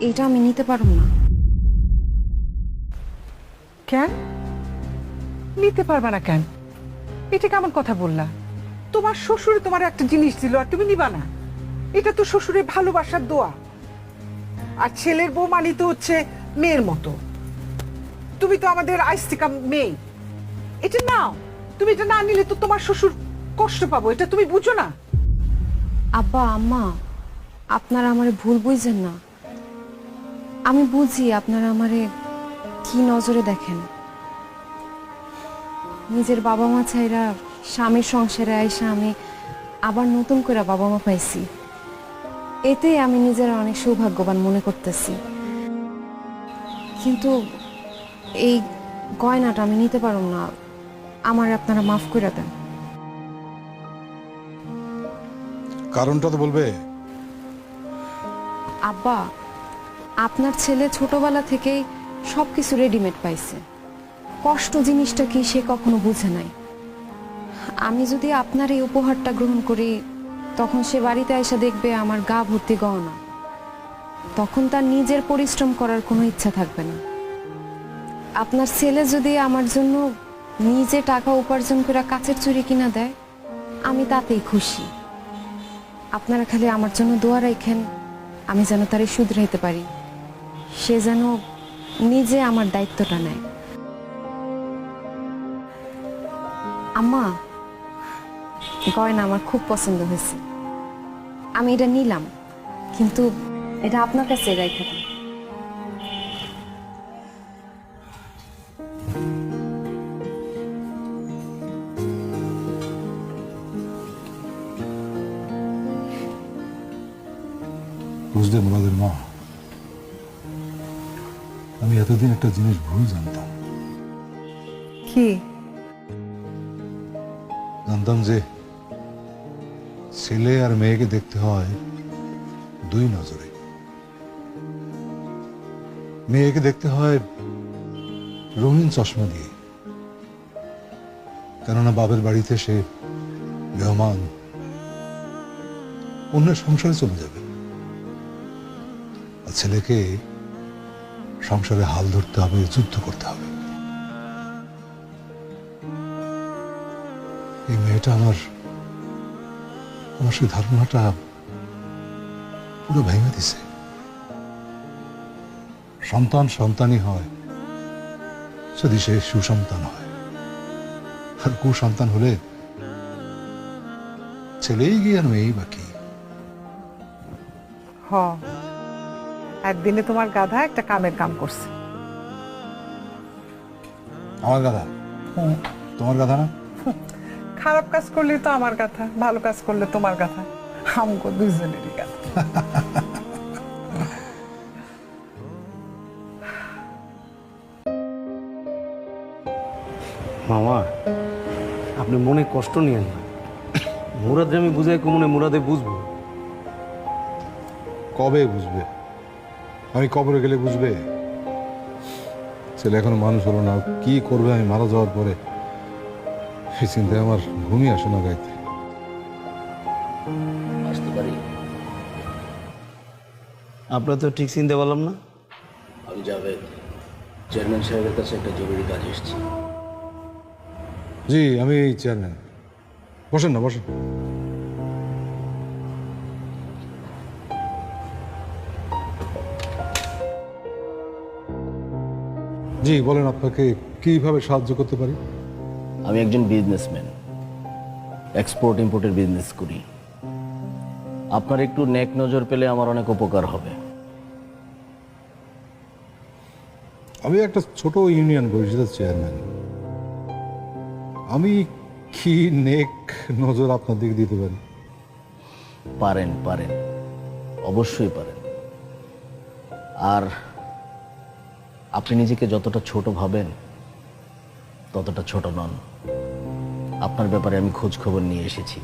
এটা আমি নিতে পারব না। কেন? নিতে পারবা না কেন? এটা কেমন কথা বললা? তোমার শ্বশুরে তোমার একটা জিনিস দিল আর তুমি নিবা না। এটা তো শ্বশুরের ভালোবাসার দোয়া। আর ছেলের বউ মানি তো হচ্ছে মেয়ের মতো। তুমি তো আমাদের আইস্তিকা মেয়ে। এটা নাও। তুমি এটা না নিলে তো তোমার শ্বশুর কষ্ট পাবো। এটা তুমি বুঝো না। আব্বা আম্মা আপনারা আমার ভুল বুঝছেন না। আমি বুঝি আপনারা আমারে কি নজরে দেখেন। নিজের বাবা মা ছাইরা স্বামীর সংসারে আইসা আমি আবার নতুন করে বাবা মা পাইছি। এতেই আমি নিজের অনেক সৌভাগ্যবান মনে করতেছি। কিন্তু এই গয়নাটা আমি নিতে পারব না। আমার আপনারা মাফ করে দেন। কারণটা তো বলবে। আব্বা আপনার ছেলে ছোটবেলা থেকেই সব কিছু রেডিমেড পাইছে। কষ্ট জিনিসটা কি সে কখনো বুঝে নাই। আমি যদি আপনার এই উপহারটা গ্রহণ করি, তখন সে বাড়িতে এসে দেখবে আমার গা ভর্তি গহনা তখন তার নিজের পরিশ্রম করার কোনো ইচ্ছা থাকবে না। আপনার ছেলে যদি আমার জন্য নিজে টাকা উপার্জন করে কাছের চুরি কিনা দেয়, আমি তাতেই খুশি। আপনারা খালি আমার জন্য দোয়া রাখেন, আমি যেন তারে শুধরাইতে পারি। সে যেন নিজে আমার দায়িত্বটা নেয়। আম্মা, গয়না আমার খুব পছন্দ হয়েছে। আমি এটা নিলাম, কিন্তু এটা আপনার কাছে রেখে দিন। বুঝলে মুরাদের মা? আমি এতদিন একটা জিনিস ভুল জানতাম। কি? জানতাম যে ছেলে আর মেয়েকে দেখতে হয় দুই নজরে। মেয়েকে দেখতে হয় রঙিন চশমা দিয়ে। কেননা বাবের বাড়িতে সে মেহমান। অন্যের সংসারে চলে যাবে। আর ছেলেকে সংসারে হাল ধরতে হবে, যুদ্ধ করতে হবে। এই মেয়েটা আমার আমার সেই ধারণাটা পুরো ভেঙে দিছে। সন্তান সন্তানই হয়, যদি সে সুসন্তান হয়। আর কুসন্তান হলে ছেলেই গিয়ে আর মেয়েই বাকি হ। একদিনে তোমার গাধা একটা কামের কাম করছে। আমার গাধা? তোমার গাধা না? খারাপ কাজ করলে তো আমার কথা ভালো কাজ করলে তোমার কথা আমগো দুইজনেরই কথা মামা আপনি মনে কষ্ট নিয়েন না। মুরাদে আমি বুঝাই কমনে মুরাদে বুঝব। কবে বুঝবে? আমি কবরে গেলে বুঝবে? ছেলে এখনও মানুষ হলো না কি করবে আমি মারা যাওয়ার পরে? এই চিন্তায় আমার ঘুমিয়ে আসে না গাইতে। আসতে পারি। আপনার তো ঠিক চিনতে পারলাম না। আমি জাভেদ চেয়ারম্যান সাহেবের কাছে একটা জরুরি কাজ এসেছি। জি আমি চেয়ারম্যান। বসেন না বসেন। জি বলেন আপনাকে কীভাবে সাহায্য করতে পারি? আমি একজন বিজনেসম্যান এক্সপোর্ট ইম্পোর্টের বিজনেস করি। আপনার একটু নেক নজর পেলে আমার অনেক উপকার হবে। আমি একটা ছোট ইউনিয়ন পরিষদের চেয়ারম্যান আমি কি নেক নজর আপনার দিকে দিতে পারি? পারেন পারেন। অবশ্যই পারেন। আর আপনি নিজেকে যতটা ছোট ভাবেন, ততটা ছোট নন। আপনার ব্যাপারে আমি খোঁজ খবর নিয়ে এসেছি।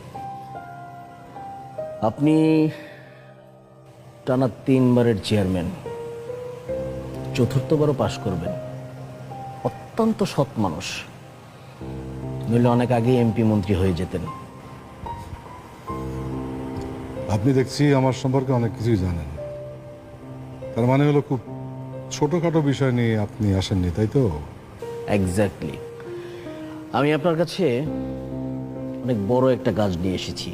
আপনি টানা তিনবারের চেয়ারম্যান, চতুর্থবারও পাশ করবেন। অত্যন্ত সৎ মানুষ। নইলে অনেক আগে এমপি মন্ত্রী হয়ে যেতেন। আপনি দেখছি আমার সম্পর্কে অনেক কিছুই জানেন। তার মানে হলো খুব ছোটখাটো বিষয় নিয়ে আপনি আসেননি, তাই তো? এক্স্যাক্টলি আমি আপনার কাছে অনেক বড় একটা কাজ নিয়ে এসেছি।